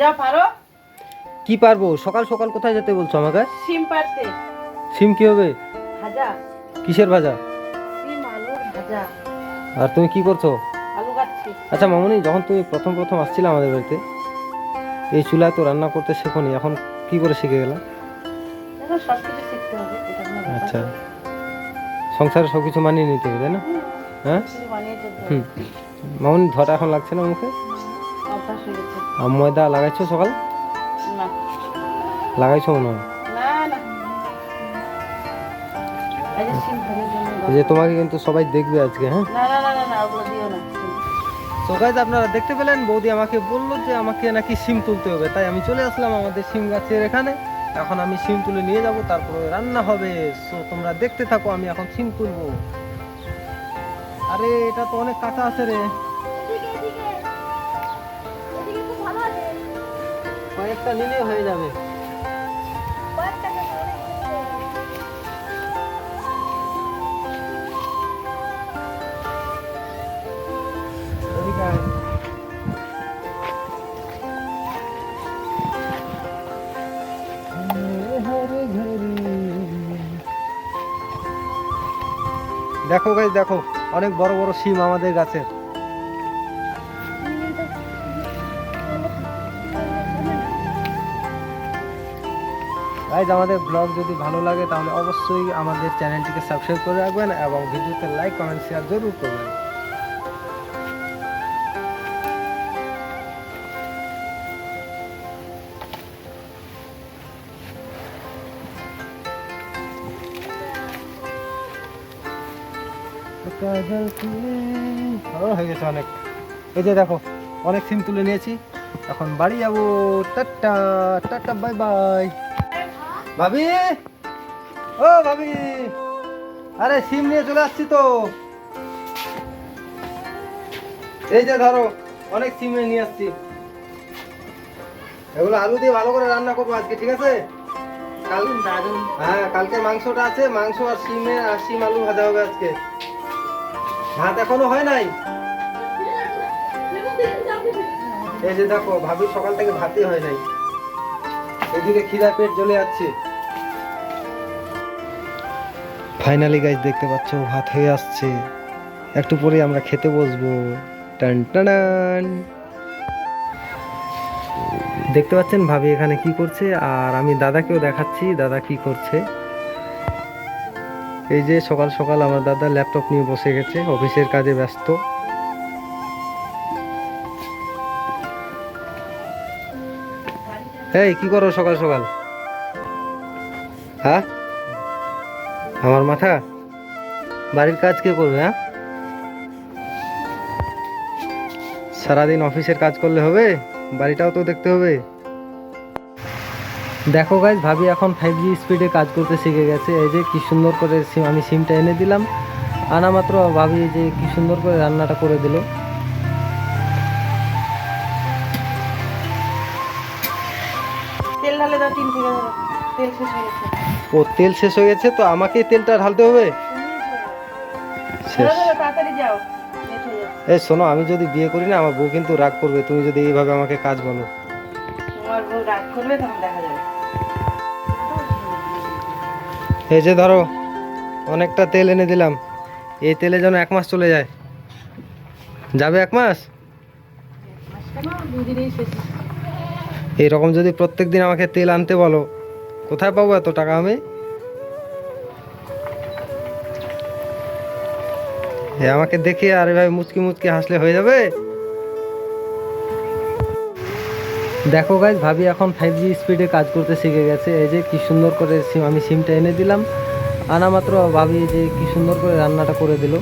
যা পারো। কি পারব? সকাল সকাল কোথায় যেতে বলছো আমাকে? সিম পারতে। সিম কি হবে? ভাজা। কিসের ভাজা? সিম আলুর ভাজা। আর তুমি কি করছ? আলু কাটছি। আচ্ছা মামুনি যখন তুমি প্রথম প্রথম আসছিলে আমাদের বাড়িতে এই চুলায় তো রান্না করতে শেখনি এখন কি করে শিখে গেলাম এখন সব কিছু শিখতে হবে এটা কোনো ব্যাপার আচ্ছা। না। সংসারে সব কিছু মানিয়ে নিতে হবে তাই না? হ্যাঁ? কিছু বানিয়ে চলতে হুম। মামুনি ধরা এখন লাগছে না মুখে? আর ময়দা লাগাইছো সকাল? না। লাগাইছো না যে তোমাকে কিন্তু সবাই দেখবে আজকে হ্যাঁ। তো গাইজ আপনারা দেখতে পেলেন বৌদি আমাকে বলল যে আমাকে নাকি সিম তুলতে হবে। তাই আমি চলে আসলাম আমাদের সিম গাছের এখানে। এখন আমি সিম তুলে নিয়ে যাব তারপরে রান্না হবে। সো তোমরা দেখতে থাকো আমি এখন সিম তুলবো। আরে এটা তো অনেক কাঁচা আছে রে। কয়েকটা নিলে হয়ে যাবে। দেখো গাইজ দেখো অনেক বড় বড় সিম আমাদের গাছের। গাইজ আমাদের ব্লগ যদি ভালো লাগে, তাহলে অবশ্যই আমাদের চ্যানেলটিকে সাবস্ক্রাইব করে রাখবেন এবং ভিডিওতে লাইক কমেন্ট শেয়ার জরুর করবেন। হয়ে গেছে অনেক। এই যে দেখো, অনেক সিম তুলে নিয়েছি। এখন বাড়ি যাব। টাটা টাটা বাই বাই ভাবি? ও ভাবি। আরে সিম নিয়ে চলে আসছি তো। এই যে ধরো অনেক সিম নিয়ে আসছি। এগুলো আলু দিয়ে ভালো করে রান্না করব আজকে ঠিক আছে? কাল হ্যাঁ কালকে মাংসটা আছে মাংস আর সিমে আর সিম আলু ভাজা হবে আজকে। ভাত এখনও হয় নাই? এই যে দেখো ভাবি সকাল থেকে ভাতই হয় নাই। এদিকে খিদা পেট জ্বলে যাচ্ছে। ফাইনালি গাইজ দেখতে পাচ্ছ, ভাত হয়ে আসছে। একটু পরে আমরা খেতে বসবো। টান টানান দেখতে পাচ্ছেন, ভাবি এখানে কি করছে, আর আমি দাদাকেও দেখাচ্ছি, দাদা কি করছে। এই যে সকাল সকাল আমার দাদা ল্যাপটপ নিয়ে বসে গেছে, অফিসের কাজে ব্যস্ত। এই, কি করো সকাল সকাল? হ্যাঁ? আমার মাথা? বাড়ির কাজ কে করবে হ্যাঁ? সারাদিন অফিসের কাজ করলে হবে, বাড়িটাও তো দেখতে হবে। দেখো গাইজ ভাবি এখন ফাইভ জি স্পিডে কাজ করতে শিখে গেছে। এই যে কি সুন্দর করে আমি সিমটা এনে দিলাম। আনা মাত্র ভাবি যে কি সুন্দর করে রান্নাটা করে দিল। তেল ঢালে দাও তিন থেকে তেল শেষ হয়ে গেছে। ও তেল শেষ হয়ে গেছে তো আমাকে তেলটা ঢালতে হবে? তাড়াতাড়ি যাও। এই শোনো আমি যদি বিয়ে করি না আমার বউ কিন্তু রাগ করবে তুমি যদি এইভাবে আমাকে কাজ বলো। তোমার বউ রাগ করবে তখন দেখা যাবে। এই যে ধরো অনেকটা তেল এনে দিলাম। এই তেলে যেন এক মাস চলে যায়। যাবে এক মাস? দুদিনেই শেষ এইরকম যদি প্রত্যেক দিন আমাকে তেল আনতে বলো, কোথায় পাবো এত টাকা আমি? আমাকে দেখে আর এভাবে মুচকি মুচকি হাসলে হয়ে যাবে? দেখো গাইজ ভাবি এখন ফাইভ জি স্পিডে কাজ করতে শিখে গেছে। এই যে কি সুন্দর করে আমি সিমটা এনে দিলাম। আনা মাত্র ভাবি যে কি সুন্দর করে রান্নাটা করে দিল।